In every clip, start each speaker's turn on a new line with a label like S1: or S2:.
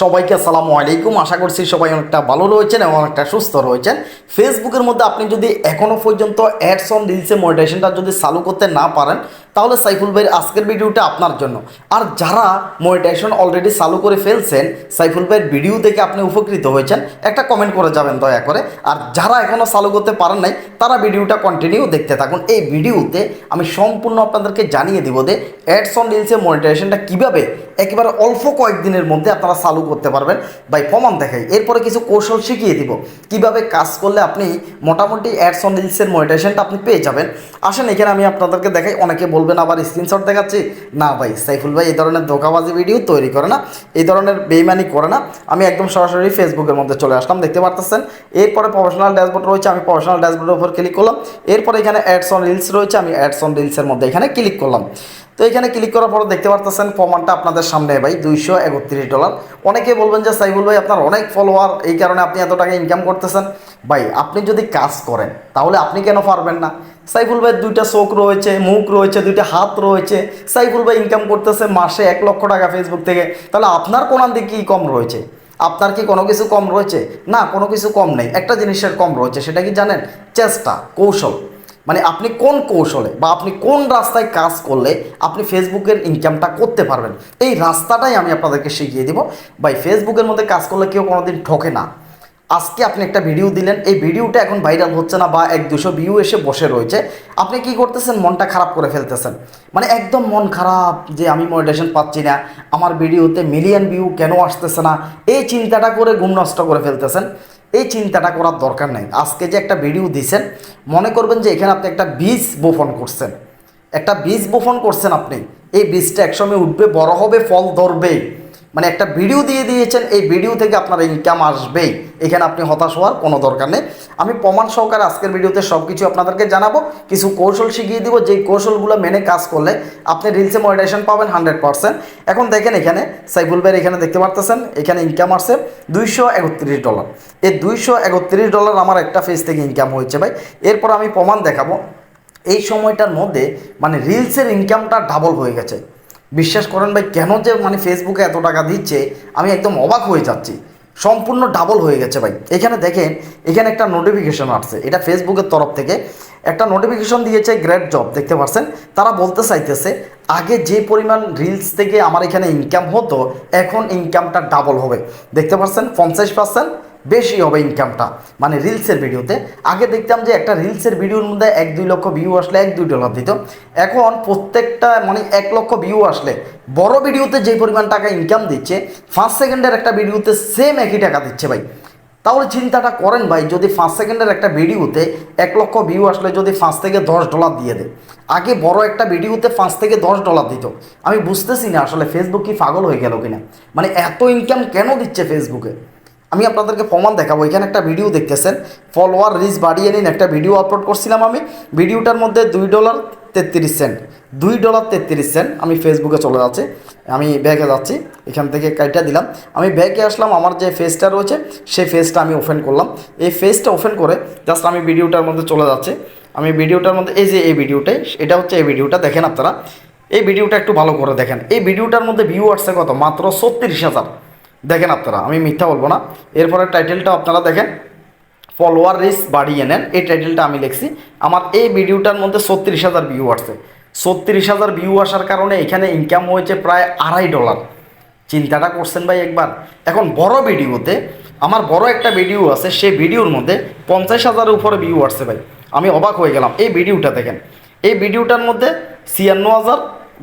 S1: সবাইকে আসসালামু আলাইকুম। আশা করছি সবাই অনেকটা ভালো রয়েছেন এবং অনেকটা সুস্থ রয়েছেন। ফেসবুকের মধ্যে আপনি যদি এখনও পর্যন্ত অ্যাডস অন রিলসে মনিটাইজেশনটা যদি চালু করতে না পারেন, তাহলে সাইফুল ভাইয়ের আজকের ভিডিওটা আপনার জন্য। আর যারা মনিটাইজেশন অলরেডি চালু করে ফেলছেন, সাইফুল ভাইয়ের ভিডিও দেখে আপনি উপকৃত হয়েছেন, একটা কমেন্ট করে যাবেন দয়া করে। আর যারা এখনও চালু করতে পারেন নাই, তারা ভিডিওটা কন্টিনিউ দেখতে থাকুন। এই ভিডিওতে আমি সম্পূর্ণ আপনাদেরকে জানিয়ে দিব যে অ্যাডস অন রিলসে মনিটাইজেশনটা কীভাবে একেবারে অল্প কয়েকদিনের মধ্যে আপনারা চালু করতে পারবেন। বাই প্রমাণ দেখাই। এরপরে কিছু কৌশল শিখিয়ে দিব। কীভাবে কাজ করলে আপনি মোটামুটি অ্যাডস অন রিলসের মনিটাইজেশনটা আপনি পেয়ে যাবেন। আসেন, এখানে আমি আপনাদেরকে দেখাই। অনেকে বলবেন, আবার স্ক্রিনশট দেখাচ্ছি? না, ভাই, সাইফুল ভাই, এই ধরনের ধোকাবাজি ভিডিও তৈরি করে না। এই ধরনের বেইমানি করে না। আমি একদম সরাসরি ফেসবুকের মধ্যে চলে আসলাম, দেখতে পারতেছেন? এরপরে প্রফেশনাল ড্যাশবোর্ড রয়েছে, আমি প্রফেশনাল ড্যাশবোর্ডের উপর ক্লিক করলাম। এরপরে এখানে অ্যাডস অন রিলস রয়েছে, আমি অ্যাডস অন রিলসের মধ্যে এখানে ক্লিক করলাম। তো এখানে ক্লিক করার পর দেখতে পারতেছেন প্রমাণটা আপনাদের সামনে ভাই, দুইশো একত্রিশ ডলার। অনেকে বলবেন যে সাইবুল ভাই, আপনার অনেক ফলোয়ার এই কারণে আপনি এত টাকা ইনকাম করতেছেন। ভাই, আপনি যদি কাজ করেন, তাহলে আপনি কেন পারবেন না? সাইফুল ভাই দুইটা চোখ রয়েছে, মুখ রয়েছে, দুইটা হাত রয়েছে। সাইফুল ভাই ইনকাম করতেছে মাসে এক লক্ষ টাকা ফেসবুক থেকে। তাহলে আপনার কোনার দিকে কি কম রয়েছে? আপনার কি কোনো কিছু কম রয়েছে? না, কোনো কিছু কম নেই। একটা জিনিসের কম রয়েছে, সেটা কি জানেন? চেষ্টা, কৌশল। মানে আপনি কোন কৌশলে বা আপনি কোন রাস্তায় কাজ করলে আপনি ফেসবুকের ইনকামটা করতে পারবেন? এই রাস্তাটাই আমি আপনাদেরকে শিখিয়ে দিব। ভাই, ফেসবুকের মধ্যে কাজ করলে কেউ কোনোদিন ঠকে না। আজকে আপনি একটা ভিডিও দিলেন। এই ভিডিওটা এখন ভাইরাল হচ্ছে না বা এক দুশো ভিউ এসে বসে রয়েছে। আপনি কি করতেছেন? মনটা খারাপ করে ফেলতেছেন। মানে একদম মন খারাপ যে আমি মনিটেশন পাচ্ছি না। আমার ভিডিওতে মিলিয়ন ভিউ কেন আসতেছে না? এই চিন্তাটা করে ঘুম নষ্ট করে ফেলতেছেন। এই চিন্তাটা করার দরকার নাই। আজকে যে একটা ভিডিও দিছেন, মনে করবেন যে এখানে আপনি একটা বীজ বোপন করছেন। একটা বীজ বোপন করছেন আপনি। এই বীজটা একসময় উঠবে, বড় হবে, ফল ধরবে মানে একটা ভিডিও দিয়ে দিয়েছেন, এই ভিডিও থেকে আপনার ইনকাম আসবেই। এখানে আপনি হতাশ হওয়ার কোনো দরকার নেই। আমি প্রমাণ সহকারে আজকের ভিডিওতে সব কিছু আপনাদেরকে জানাব। কিছু কৌশল শিখিয়ে দিব, যেই কৌশলগুলো মেনে কাজ করলে আপনি রিলসে মনিটাইজেশন পাবেন হান্ড্রেড পার্সেন্ট এখন দেখেন এখানে, সাইফুল ভাইয়ের এখানে দেখতে পারতেছেন, এখানে ইনকাম আসছে দুইশো একত্রিশ ডলার এই দুইশো একত্রিশ ডলার আমার একটা ফেজ থেকে ইনকাম হয়েছে ভাই। এরপর আমি প্রমাণ দেখাবো। এই সময়টার মধ্যে মানে রিলসের ইনকামটা ডাবল হয়ে গেছে। বিশ্বাস করেন ভাই, কেন যে মানে ফেসবুকে এত টাকা দিচ্ছে, আমি একদম অবাক হয়ে যাচ্ছি। সম্পূর্ণ ডাবল হয়ে গেছে ভাই। এখানে দেখেন, এখানে একটা নোটিফিকেশন আসছে। এটা ফেসবুকের তরফ থেকে। একটা নোটিফিকেশন দিয়েছে গ্রেট জব দেখতে পাচ্ছেন তারা বলতে চাইতেছে আগে যে পরিমাণ রিলস থেকে আমার এখানে ইনকাম হতো, এখন ইনকামটা ডাবল হবে। দেখতে পাচ্ছেন, পঞ্চাশ পার্সেন্ট বেশি হবে ইনকামটা মানে রিলসের ভিডিওতে আগে দেখতাম যে একটা রিলসের ভিডিওর মধ্যে এক দুই লক্ষ ভিউ আসলে এক দুই ডলার দিত। এখন প্রত্যেকটা মানে এক লক্ষ ভিউ আসলে বড় ভিডিওতে যে পরিমাণ টাকা ইনকাম দিচ্ছে ফার্স্ট সেকেন্ডের একটা ভিডিওতে সেম একই টাকা দিচ্ছে ভাই। তাহলে চিন্তাটা করেন ভাই, যদি পাঁচ সেকেন্ডের একটা ভিডিওতে এক লক্ষ ভিউ আসলে যদি পাঁচ থেকে দশ ডলার দিয়ে দেয়। আগে বড় একটা ভিডিওতে পাঁচ থেকে দশ ডলার দিত। আমি বুঝতেছি না আসলে ফেসবুক কি পাগল হয়ে গেল কিনা। মানে এত ইনকাম কেন দিচ্ছে ফেসবুকে আমি আপনাদেরকে প্রমাণ দেখাবো। এখানে একটা ভিডিও দেখতেছেন। ফলোয়ার রিচ বাড়িয়ে নিন। একটা ভিডিও আপলোড করছিলাম আমি। ভিডিওটার মধ্যে দুই ডলার তেত্রিশ সেন্ট দুই ডলার তেত্রিশ সেন্ট আমি ফেসবুকে চলে যাচ্ছি। আমি ব্যাগে যাচ্ছি, এখান থেকে কাইটা দিলাম। আমি ব্যাগে আসলাম, আমার যে ফেসটা রয়েছে, সেই ফেসটা আমি ওপেন করলাম। এই ফেসটা ওপেন করে জাস্ট আমি ভিডিওটার মধ্যে চলে যাচ্ছি। আমি ভিডিওটার মধ্যে, এই যে এই ভিডিওটাই, এটা হচ্ছে এই ভিডিওটা, দেখেন আপনারা। এই ভিডিওটা একটু ভালো করে দেখেন। এই ভিডিওটার মধ্যে ভিউ আসছে কত? মাত্র ছত্রিশ হাজার। দেখেন আপনারা, আমি মিথ্যা বলব না। এরপরে টাইটেলটা আপনারা দেখেন। ফলোয়ার রিস বাড়িয়ে নেন। এই টাইটেলটা আমি লিখছি। আমার এই ভিডিওটার মধ্যে ছত্রিশ হাজার ভিউ আসছে ছত্রিশ হাজার ভিউ আসার কারণে এখানে ইনকাম হয়েছে প্রায় আড়াই ডলার চিন্তাটা করছেন ভাই একবার। এখন বড় ভিডিওতে, আমার বড় একটা ভিডিও আছে, সেই ভিডিওর মধ্যে পঞ্চাশ হাজারের উপরে ভিউ আসছে ভাই। আমি অবাক হয়ে গেলাম, এই ভিডিওটা দেখেন। এই ভিডিওটার মধ্যে ছিয়ান্ন হাজার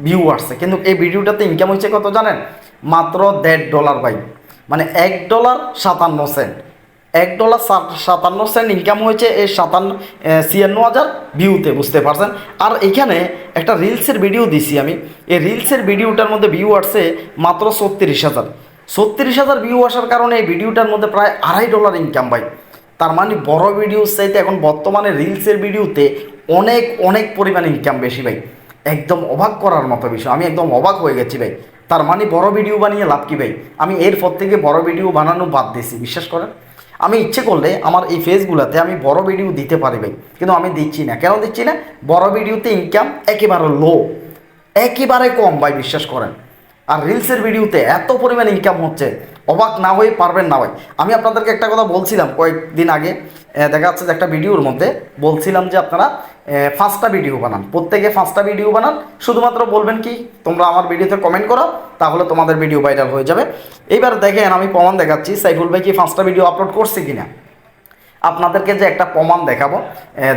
S1: ভিউ আসছে, কিন্তু এই ভিডিওটাতে ইনকাম হয়েছে কত জানেন? মাত্র দেড় ডলার ভাই। মানে এক ডলার সাতান্ন সেন্ট এক ডলার সাতান্ন সেন্ট ইনকাম হয়েছে, এই সাতান্ন ছিয়ান্ন হাজার ভিউতে বুঝতে পারছেন? আর এখানে একটা রিলসের ভিডিও দিছি আমি। এই রিলসের ভিডিওটার মধ্যে ভিউ আসছে মাত্র ছত্রিশ হাজার। ছত্রিশ হাজার ভিউ আসার কারণে এই ভিডিওটার মধ্যে প্রায় আড়াই ডলার ইনকাম ভাই। তার মানে বড় ভিডিও চাইতে এখন বর্তমানে রিলসের ভিডিওতে অনেক অনেক পরিমাণ ইনকাম বেশি ভাই। একদম অবাক করার মতো বিষয়। আমি একদম অবাক হয়ে গেছি ভাই। তার মানে বড় ভিডিও বানিয়ে লাভ কি ভাই? আমি এরপর থেকে বড় ভিডিও বানানো বাদ দিয়েছি, বিশ্বাস করেন? আমি ইচ্ছে করলে আমার এই ফেসগুলোতে আমি বড় ভিডিও দিতে পারবে। কিন্তু আমি দিচ্ছি না। কেন দিচ্ছি না? বড় ভিডিওতে ইনকাম একেবারে লো একেবারে কম, ভাই, বিশ্বাস করেন। আর রিলসের ভিডিওতে এত পরিমাণ ইনকাম হচ্ছে। অবাক না হয়ে পারবেন না, ভাই। আমি আপনাদেরকে একটা কথা বলছিলাম কয়েকদিন আগে। দেখা যাচ্ছে যে একটা ভিডিওর মধ্যে বলছিলাম যে আপনারা পাঁচটা ভিডিও বানান। প্রত্যেকে পাঁচটা ভিডিও বানান। শুধুমাত্র বলবেন কি, তোমরা আমার ভিডিওতে কমেন্ট করো, তাহলে তোমাদের ভিডিও ভাইরাল হয়ে যাবে। এইবার দেখেন, আমি প্রমাণ দেখাচ্ছি, সাইফুল ভাই কি পাঁচটা ভিডিও আপলোড করছে কিনা। আপনাদেরকে যে একটা প্রমাণ দেখাবো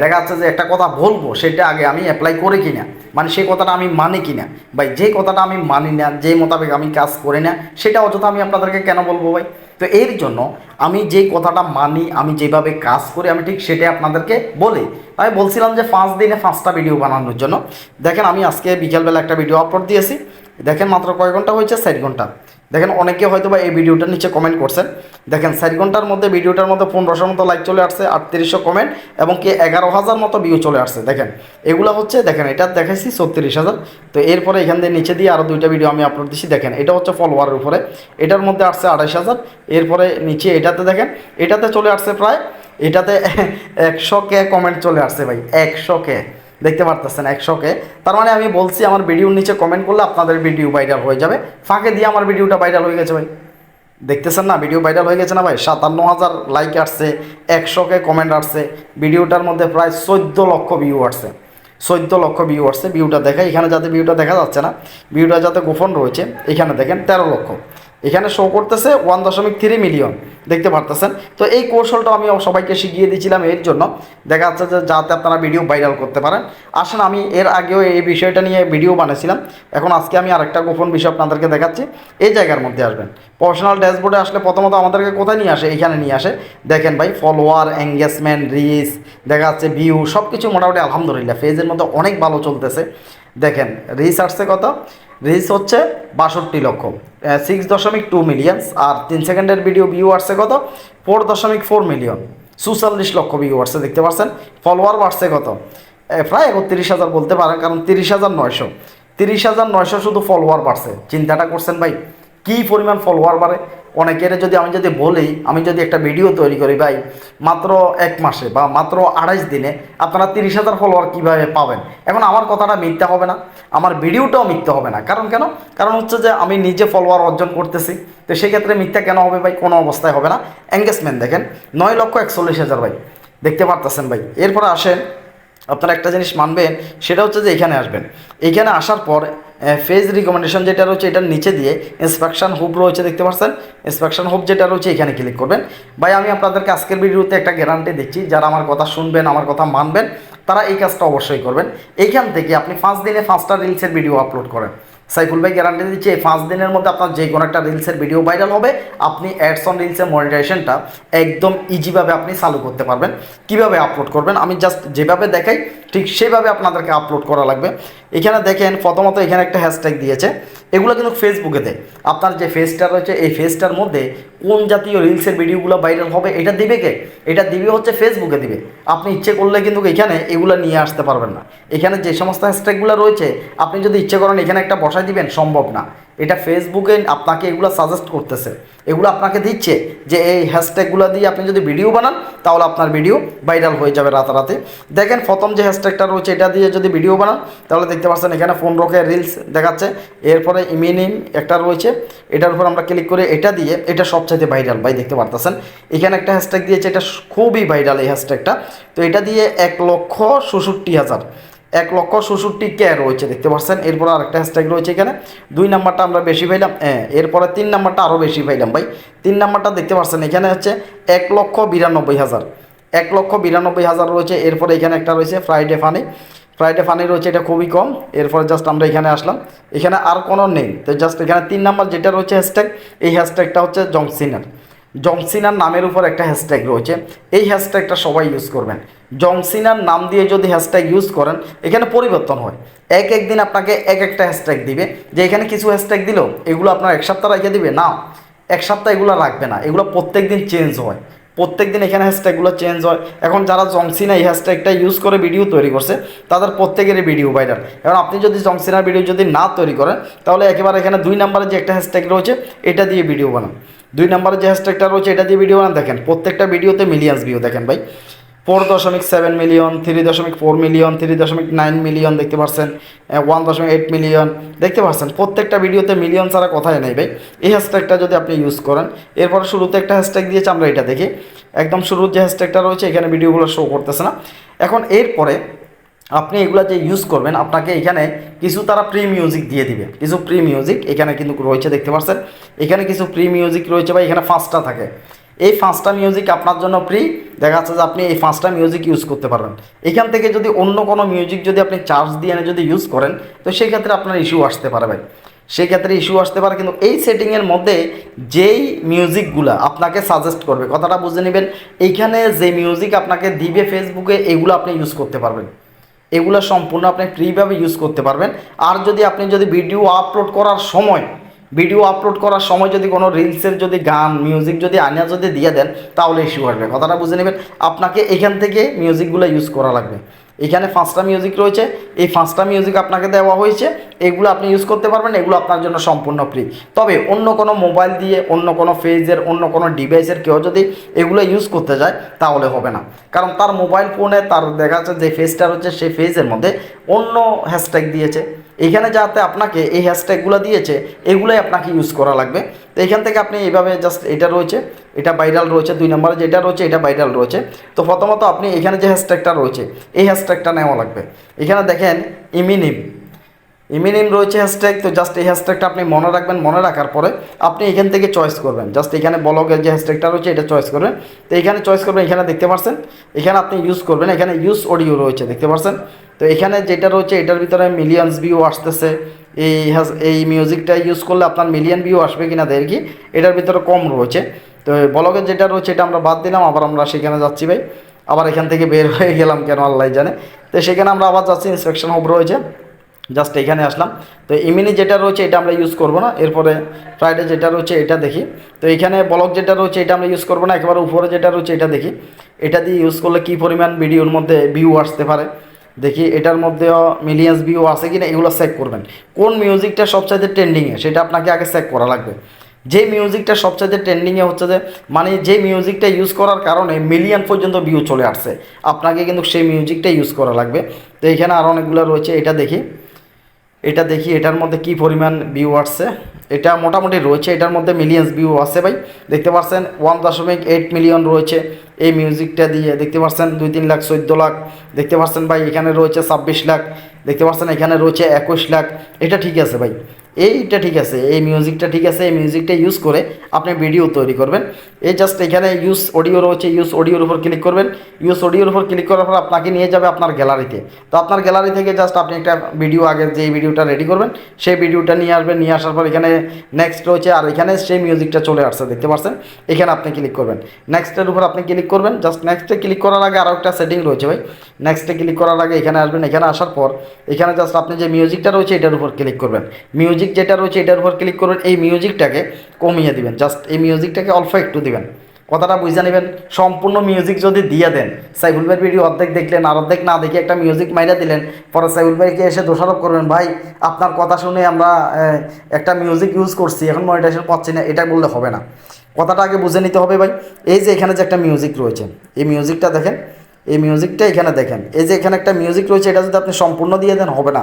S1: দেখা যাচ্ছে যে একটা কথা বলব, সেটা আগে আমি অ্যাপ্লাই করি কিনা। মানে সেই কথাটা আমি মানি কিনা। ভাই, যে কথাটা আমি মানি না, যে মোতাবেক আমি কাজ করি না, সেটা অযথা আমি আপনাদেরকে কেন বলব ভাই? তো এর জন্য আমি যে কথাটা মানি, আমি যেভাবে কাজ করি, আমি ঠিক সেটাই আপনাদেরকে বলি। আমি বলছিলাম যে পাঁচ দিনে পাঁচটা ভিডিও বানানোর জন্য। দেখেন আমি আজকে বিকেলবেলা একটা ভিডিও আপলোড দিয়েছি। দেখেন মাত্র কয় ঘণ্টা হয়েছে? চার ঘণ্টা। দেখেন অনেকে হয়তো বা এই ভিডিওটার নিচে কমেন্ট করছেন। দেখেন চার ঘণ্টার মধ্যে ভিডিওটার মধ্যে পনেরোশোর মতো লাইক চলে আসছে, আটত্রিশশো কমেন্ট এবং কি এগারো হাজার মতো ভিউ চলে আসছে। দেখেন, এগুলো হচ্ছে, দেখেন, এটা দেখাইছি ছত্রিশ হাজার। তো এরপরে এখান দিয়ে নিচে দিয়ে আরও দুইটা ভিডিও আমি আপলোড দিচ্ছি দেখেন, এটা হচ্ছে ফলোয়ারের উপরে। এটার মধ্যে আসছে আড়াইশ হাজার। এরপরে নিচে এটাতে দেখেন, এটাতে চলে আসছে প্রায়, এটাতে একশো কে কমেন্ট চলে আসছে ভাই একশো কে দেখতে পারতেছেন একশোকে তার মানে আমি বলছি, আমার ভিডিওর নিচে কমেন্ট করলে আপনাদের ভিডিও ভাইরাল হয়ে যাবে। ফাঁকে দিয়ে আমার ভিডিওটা ভাইরাল হয়ে গেছে ভাই। দেখতেছেন না? ভিডিও ভাইরাল হয়ে গেছে না ভাই? সাতান্ন হাজার লাইক আসছে একশোকে কমেন্ট আসছে। ভিডিওটার মধ্যে প্রায় চোদ্দ লক্ষ ভিউ আসছে। চোদ্দ লক্ষ ভিউ আসছে। ভিউটা দেখা এখানে যাতে ভিউটা দেখা যাচ্ছে না ভিউটা যাতে গোপন রয়েছে, এখানে দেখেন তেরো লক্ষ। এখানে শো করতেছে ওয়ান দশমিক থ্রি মিলিয়ন দেখতে পারতেছেন? তো এই কৌশলটা আমি সবাইকে শিখিয়ে দিয়েছিলাম এর জন্য। দেখা যাচ্ছে যে যাতে আপনারা ভিডিও ভাইরাল করতে পারেন। আসেন, আমি এর আগেও এই বিষয়টা নিয়ে ভিডিও বানিয়েছিলাম এখন আজকে আমি আরেকটা গোপন বিষয় আপনাদেরকে দেখাচ্ছি। এই জায়গার মধ্যে আসবেন। প্রফেশনাল ড্যাশবোর্ডে আসলে প্রথমত আমাদেরকে কোথায় নিয়ে আসে? এখানে নিয়ে আসে। দেখেন ভাই ফলোয়ার এঙ্গেজমেন্ট রিচ দেখা যাচ্ছে ভিউ সব কিছু মোটামুটি আলহামদুলিল্লাহ ফেজের মধ্যে অনেক ভালো চলতেছে। দেখেন রিচ আসছে কত? রিচ হচ্ছে বাষট্টি লক্ষ। সিক্স দশমিক টু মিলিয়ন আর তিন সেকেন্ডের ভিডিও ভিউ আসছে কত? ফোর দশমিক ফোর মিলিয়ন সুচল্লিশ লক্ষ ভিউ আসছে, দেখতে পাচ্ছেন? ফলোয়ার বাড়ছে কত? প্রায় একত্রিশ হাজার বলতে পারেন, কারণ তিরিশ হাজার নয়শো। তিরিশ হাজার নয়শো শুধু ফলোয়ার বাড়ছে। চিন্তাটা করছেন ভাই, কী পরিমাণ ফলোয়ার বাড়ে? অনেকের যদি আমি যদি বলি, আমি যদি একটা ভিডিও তৈরি করি, ভাই, মাত্র এক মাসে বা মাত্র আড়াইশ দিনে আপনারা তিরিশ হাজার ফলোয়ার কীভাবে পাবেন? এখন আমার কথাটা মিথ্যা হবে না, আমার ভিডিওটাও মিথ্যা হবে না। কারণ কেন? কারণ হচ্ছে যে আমি নিজে ফলোয়ার অর্জন করতেছি, তো সেক্ষেত্রে মিথ্যা কেন হবে ভাই? কোনো অবস্থায় হবে না। এঙ্গেজমেন্ট দেখেন, নয় লক্ষ একচল্লিশ হাজার ভাই, দেখতে পারতেছেন ভাই। এরপরে আসেন, আপনারা একটা জিনিস মানবেন, সেটা হচ্ছে যে এখানে আসবেন। এখানে আসার পর ফেজ রিকমেন্ডেশন যেটা রয়েছে এটার নিচে দিয়ে ইন্সপেকশন হুব রয়েছে, দেখতে পাচ্ছেন? ইন্সপেকশন হুব যেটা রয়েছে, এখানে ক্লিক করবেন। ভাই, আমি আপনাদেরকে আজকের ভিডিওতে একটা গ্যারান্টি দিচ্ছি, যারা আমার কথা শুনবেন, আমার কথা মানবেন, তারা এই কাজটা অবশ্যই করবেন। এইখান থেকে আপনি পাঁচ দিনে পাঁচটা রিলসের ভিডিও আপলোড করেন। সাইফুল ভাই গ্যারান্টি দিচ্ছে, এই পাঁচ দিনের মধ্যে আপনার যে কোনো একটা রিলসের ভিডিও ভাইরাল হবে। আপনি অ্যাডস অন রিলসের মনিটাইজেশনটা একদম ইজিভাবে আপনি চালু করতে পারবেন। কীভাবে আপলোড করবেন? আমি জাস্ট যেভাবে দেখাই, ঠিক সেভাবে আপনাদেরকে আপলোড করা লাগবে। এখানে দেখেন, প্রথমত এখানে একটা হ্যাশট্যাগ দিয়েছে। এগুলো কিন্তু ফেসবুকে দেয়। আপনার যে ফেসটা রয়েছে, এই ফেসটার মধ্যে কোন জাতীয় রিলসের ভিডিওগুলো ভাইরাল হবে, এটা দিবে কে? এটা দিবে হচ্ছে ফেসবুকে দিবে। আপনি ইচ্ছে করলে কিন্তু এখানে এগুলো নিয়ে আসতে পারবেন না। এখানে যে সমস্ত হ্যাশট্যাগুলো রয়েছে, আপনি যদি ইচ্ছে করেন এখানে একটা বসাই দিবেন, সম্ভব না। এটা ফেসবুকে আপনাকে এগুলো সাজেস্ট করতেছে। এগুলো আপনাকে দিচ্ছে যে এই হ্যাশট্যাগুলো দিয়ে আপনি যদি ভিডিও বানান, তাহলে আপনার ভিডিও ভাইরাল হয়ে যাবে রাতারাতি। দেখেন প্রথম যে হ্যাশট্যাগটা রয়েছে, এটা দিয়ে যদি ভিডিও বানান, তাহলে দেখতে পাচ্ছেন এখানে ফোন রোকে রিলস দেখাচ্ছে। এরপরে ইমিনিম একটা রয়েছে, এটার উপর আমরা ক্লিক করে এটা দিয়ে এটা সবচাইতে ভাইরাল ভাই দেখতে পারতেছেন? এখানে একটা হ্যাশট্যাগ দিয়েছে, এটা খুবই ভাইরাল এই হ্যাশট্যাগটা তো এটা দিয়ে এক লক্ষ ষষট্টি হাজার। এক লক্ষ ষষট্টি কে রয়েছে, দেখতে পাচ্ছেন? এরপর আরেকটা হ্যাশট্যাগ রয়েছে এখানে। দুই নাম্বারটা আমরা বেশি পাইলাম হ্যাঁ এরপরে তিন নাম্বারটা আরও বেশি পাইলাম ভাই। তিন নাম্বারটা দেখতে পাচ্ছেন, এখানে হচ্ছে এক লক্ষ বিরানব্বই হাজার। এক লক্ষ বিরানব্বই হাজার রয়েছে, এরপরে এখানে একটা রয়েছে ফ্রাইডে ফানি ফ্রাইডে ফানি রয়েছে, এটা খুবই কম, এরপরে জাস্ট আমরা এখানে আসলাম। এখানে আর কোনো নেই, তো জাস্ট এখানে তিন নাম্বার যেটা রয়েছে হ্যাশট্যাগ এই হ্যাশট্যাগটা হচ্ছে জংসিনার জংসিনার নামের উপর একটা হ্যাশট্যাগ রয়েছে। এই হ্যাশট্যাগটা সবাই ইউজ করবেন। জংসিনার নাম দিয়ে যদি হ্যাশট্যাগ ইউজ করেন, এখানে পরিবর্তন হয়। এক একদিন আপনাকে এক একটা হ্যাশট্যাগ দিবে। যে এখানে কিছু হ্যাশট্যাগ দিল, এগুলো আপনার এক সপ্তাহ রেখে দিবে। না, এক সপ্তাহ এগুলো রাখবে না। এগুলো প্রত্যেক দিন চেঞ্জ হয়। প্রত্যেক দিন এখানে হ্যাশট্যাগুলো চেঞ্জ হয়। এখন যারা জংসিনা এই হ্যাশট্যাগটা ইউজ করে ভিডিও তৈরি করছে, তাদের প্রত্যেকেরই ভিডিও ভাইরাল এখন আপনি যদি জংসিনার ভিডিও যদি না তৈরি করেন, তাহলে একেবারে এখানে দুই নাম্বারে যে একটা হ্যাশট্যাগ রয়েছে, এটা দিয়ে ভিডিও বানান। দুই নাম্বারে যে হ্যাশট্যাগটা রয়েছে, এটা দিয়ে ভিডিও বানান। দেখেন, প্রত্যেকটা ভিডিওতে মিলিয়ন্স ভিউ দেখেন ভাই। ফোর দশমিক সেভেন মিলিয়ন থ্রি দশমিক ফোর মিলিয়ন থ্রি দশমিক নাইন মিলিয়ন দেখতে পাচ্ছেন ওয়ান দশমিক এইট মিলিয়ন দেখতে পাচ্ছেন প্রত্যেকটা ভিডিওতে মিলিয়ন ছাড়া কথাই নেই ভাই। এই হ্যাশট্যাগটা যদি আপনি ইউজ করেন, এরপর শুরুতে একটা হ্যাশট্যাগ দিয়েছে, আমরা এটা দেখি। একদম শুরুর যে হ্যাশট্যাগটা রয়েছে, এখানে ভিডিওগুলো শো করতেছে না। এখন এরপরে আপনি এগুলো যে ইউজ করবেন, আপনাকে এখানে কিছু তারা প্রি মিউজিক দিয়ে দিবে। কিছু প্রি মিউজিক এখানে কিন্তু রয়েছে, দেখতে পাচ্ছেন? এখানে কিছু প্রি মিউজিক রয়েছে বা এখানে পাঁচটা থাকে। এই পাঁচটা মিউজিক আপনার জন্য ফ্রি দেখা যাচ্ছে যে আপনি এই পাঁচটা মিউজিক ইউজ করতে পারবেন। এখান থেকে যদি অন্য কোনো মিউজিক যদি আপনি চার্জ দিয়ে এনে যদি ইউজ করেন, তো সেই ক্ষেত্রে আপনার ইস্যু আসতে পারে ভাই। সেই ক্ষেত্রে ইস্যু আসতে পারে, কিন্তু এই সেটিংয়ের মধ্যে যেই মিউজিকগুলো আপনাকে সাজেস্ট করবে, কথাটা বুঝে নেবেন, এইখানে যে মিউজিক আপনাকে দিবে ফেসবুকে এগুলো আপনি ইউজ করতে পারবেন। এগুলো সম্পূর্ণ আপনি ফ্রিভাবে ইউজ করতে পারবেন। আর যদি আপনি যদি ভিডিও আপলোড করার সময় ভিডিও আপলোড করার সময় যদি কোনো রিলসের যদি গান মিউজিক যদি আনিয়া যদি দিয়ে দেন, তাহলে ইস্যু আসবে। কথাটা বুঝে নেবেন। আপনাকে এখান থেকে মিউজিকগুলো ইউজ করা লাগবে। এখানে পাঁচটা মিউজিক রয়েছে। এই পাঁচটা মিউজিক আপনাকে দেওয়া হয়েছে। এগুলো আপনি ইউজ করতে পারবেন, এগুলো আপনার জন্য সম্পূর্ণ ফ্রি তবে অন্য কোনো মোবাইল দিয়ে, অন্য কোনো ফেজের অন্য কোনো ডিভাইসের কেউ যদি এগুলো ইউজ করতে যায়, তাহলে হবে না। কারণ তার মোবাইল ফোনে তার দেখা যাচ্ছে যে ফেজটা রয়েছে, সেই ফেজের মধ্যে অন্য হ্যাশট্যাগ দিয়েছে। এখানে যাতে আপনাকে এই হ্যাশট্যাগুলো দিয়েছে, এগুলোই আপনাকে ইউজ করা লাগবে। তো এখান থেকে আপনি এইভাবে জাস্ট এটা রয়েছে, এটা ভাইরাল রয়েছে, দুই নম্বরে যেটা রয়েছে, এটা ভাইরাল রয়েছে। তো প্রথমত আপনি এখানে যে হ্যাশট্যাগটা রয়েছে, এই হ্যাশট্যাগটা নেওয়া লাগবে। এখানে দেখেন ইমিনিম ইমিনিম রয়েছে হ্যাশট্যাগ তো জাস্ট এই হ্যাশট্যাগটা আপনি মনে রাখবেন, মনে রাখার পরে আপনি এখান থেকে চয়েস করবেন। জাস্ট এখানে ব্লগের যে হ্যাশট্যাগটা রয়েছে, এটা চয়েস করবেন। তো এখানে চয়েস করবেন, এখানে দেখতে পাচ্ছেন এখানে আপনি ইউজ করবেন, এখানে ইউজ অডিও রয়েছে, দেখতে পাচ্ছেন তো এখানে যেটা রয়েছে, এটার ভিতরে মিলিয়নস ভিউ আসতেছে। এই এই মিউজিকটা ইউজ করলে আপনার মিলিয়ন ভিউ আসবে কি না দেখি এটার ভিতরে কম রয়েছে। তো ব্লগের যেটা রয়েছে, এটা আমরা বাদ দিলাম, আবার আমরা সেখানে যাচ্ছি ভাই। আবার এখান থেকে বের হয়ে গেলাম কেন, আল্লাহ জানে। তো সেখানে আমরা আবার যাচ্ছি ইন্সপেকশন হোপ রয়েছে। জাস্ট এখানে আসলাম। তো ইমিনি যেটা রয়েছে, এটা আমরা ইউজ করব না। এরপরে ফ্রাইডে যেটা রয়েছে, এটা দেখি। তো এখানে ব্লগ যেটা রয়েছে, এটা আমরা ইউজ করব না। একেবারে উপরে যেটা রয়েছে, এটা দেখি। এটা দিয়ে ইউজ করলে কী পরিমাণ ভিডিওর মধ্যে ভিউ আসতে পারে? দেখি এটার মধ্যেও মিলিয়ন্স ভিউ আছে কি না এগুলো চেক করবেন। কোন মিউজিকটা সবচাইতে ট্রেন্ডিংয়ে সেটা আপনাকে আগে চেক করা লাগবে। যে মিউজিকটা সবচাইতে ট্রেন্ডিংয়ে হচ্ছে যে মানে যে মিউজিকটা ইউজ করার কারণে মিলিয়ন পর্যন্ত ভিউ চলে আসছে। আপনাকে কিন্তু সেই মিউজিকটা ইউজ করা লাগবে। তো এখানে আরও অনেকগুলো রয়েছে, এটা দেখি। এটা দেখি, এটার মধ্যে কি পরিমাণ ভিউ আসছে? এটা মোটামুটি রয়েছে, এটার মধ্যে মিলিয়ন্স ভিউ আছে ভাই। দেখতে পাচ্ছেন ওয়ান দশমিক এইট মিলিয়ন রয়েছে এই মিউজিকটা দিয়ে। দেখতে পাচ্ছেন দুই তিন লাখ চোদ্দ লাখ। দেখতে পাচ্ছেন ভাই, এখানে রয়েছে ছাব্বিশ লাখ। দেখতে পাচ্ছেন এখানে রয়েছে একুশ লাখ। এটা ঠিক আছে ভাই। এইটা ঠিক আছে, এই মিউজিকটা ঠিক আছে, এই মিউজিকটা ইউজ করে আপনি ভিডিও তৈরি করবেন। এই জাস্ট এখানে ইউজ অডিও রয়েছে ইউজ অডিওর উপর ক্লিক করবেন। ইউজ অডিওর উপর ক্লিক করার পর আপনাকে নিয়ে যাবে আপনার গ্যালারিতে তো আপনার গ্যালারি থেকে জাস্ট আপনি একটা ভিডিও আগে যে ভিডিওটা রেডি করবেন, সেই ভিডিওটা নিয়ে আসবেন, নিয়ে আসার পর এখানে নেক্সট রয়েছে আর এখানে সেই মিউজিকটা চলে আসছে, দেখতে পাচ্ছেন এখানে আপনি ক্লিক করবেন। নেক্সটের উপর আপনি ক্লিক করবেন জাস্ট নেক্সটে ক্লিক করার আগে আরও একটা সেটিং রয়েছে ভাই। নেক্সটে ক্লিক করার আগে এখানে আসবেন, এখানে আসার পর এখানে জাস্ট আপনি যে মিউজিকটা রয়েছে, এটার উপর ক্লিক করবেন। মিউজিক যেটা রয়েছে, এটার উপর ক্লিক করবেন, এই মিউজিকটাকে কমিয়ে দিবেন। জাস্ট এই মিউজিকটাকে অল্প একটু দিবেন। কথাটা বুঝে নেবেন। সম্পূর্ণ মিউজিক যদি দিয়ে দেন, সাইফুল ভাইয়ের ভিডিও অর্ধেক দেখলেন, আর অর্ধেক না দেখে একটা মিউজিক মাইরা দিলেন, পরে সাইফুল ভাইকে এসে দোষারোপ করবেন, ভাই, আপনার কথা শুনে আমরা একটা মিউজিক ইউজ করছি, এখন মনিটাইজেশন পাচ্ছি না। এটা বললে হবে না। কথাটা আগে বুঝে নিতে হবে ভাই। এই যে এখানে যে একটা মিউজিক রয়েছে, এই মিউজিকটা দেখেন, এই মিউজিকটা এখানে দেখেন। এই যে এখানে একটা মিউজিক রয়েছে, এটা যদি আপনি সম্পূর্ণ দিয়ে দেন, হবে না।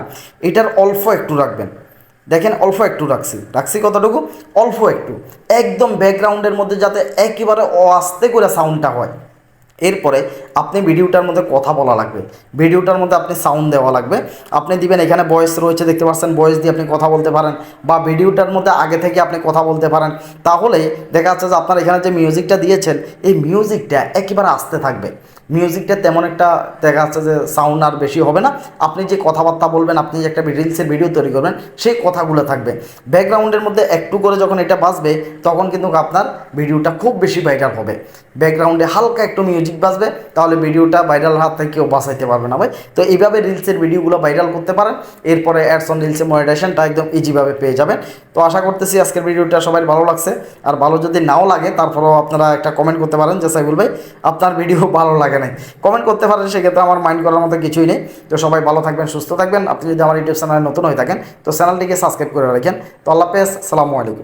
S1: এটার অল্প একটু রাখবেন। দেখেন অল্প একটু রাখছি। রাখছি কতটুকু? অল্প একটু। একদম ব্যাকগ্রাউন্ডের মধ্যে যাতে একেবারে আস্তে করে সাউন্ডটা হয়। এরপরে আপনি ভিডিওটার মধ্যে কথা বলা লাগবে। ভিডিওটার মধ্যে আপনি সাউন্ড দেওয়া লাগবে। আপনি দিবেন, এখানে ভয়েস রয়েছে, দেখতে পাচ্ছেন ভয়েস দিয়ে আপনি কথা বলতে পারেন বা ভিডিওটার মধ্যে আগে থেকে আপনি কথা বলতে পারেন। তাহলে দেখা যাচ্ছে যে আপনার এখানে যে মিউজিকটা দিয়েছেন, এই মিউজিকটা একেবারে আসতে থাকবে। মিউজিকটা তেমন একটা দেখা যাচ্ছে যে সাউন্ড আর বেশি হবে না। আপনি যে কথাবার্তা বলবেন, আপনি যে একটা রিলসের ভিডিও তৈরি করবেন, সেই কথাগুলো থাকবে। ব্যাকগ্রাউন্ডের মধ্যে একটু করে যখন এটা বাজবে, তখন কিন্তু আপনার ভিডিওটা খুব বেশি ভাইরাল হবে। ব্যাকগ্রাউন্ডে হালকা একটু মিউজিক বাজবে, তাহলে ভিডিওটা ভাইরাল হাত থেকে কেউ বাঁচাইতে পারবে না ভাই। তো এইভাবে রিলসের ভিডিওগুলো ভাইরাল করতে পারেন। এরপরে অ্যাডস অন রিলসের মনিটাইজেশনটা একদম ইজিভাবে পেয়ে যাবেন। তো আশা করতেছি আজকের ভিডিওটা সবাই ভালো লাগছে। আর ভালো যদি নাও লাগে, তারপরেও আপনারা একটা কমেন্ট করতে পারেন যে সাইবুল ভাই, আপনার ভিডিও ভালো লাগে নাই। কমেন্ট করতে পারেন, সেক্ষেত্রে আমার মাইন্ড করার মতো কিছুই নেই। তো সবাই ভালো থাকবেন, সুস্থ থাকবেন। আপনি যদি আমার ইউটিউব চ্যানেলে নতুন হয়ে থাকেন, তো চ্যানেলটিকে সাবস্ক্রাইব করে রাখেন। তো আল্লাহ হাফেজ সালামু আলাইকুম।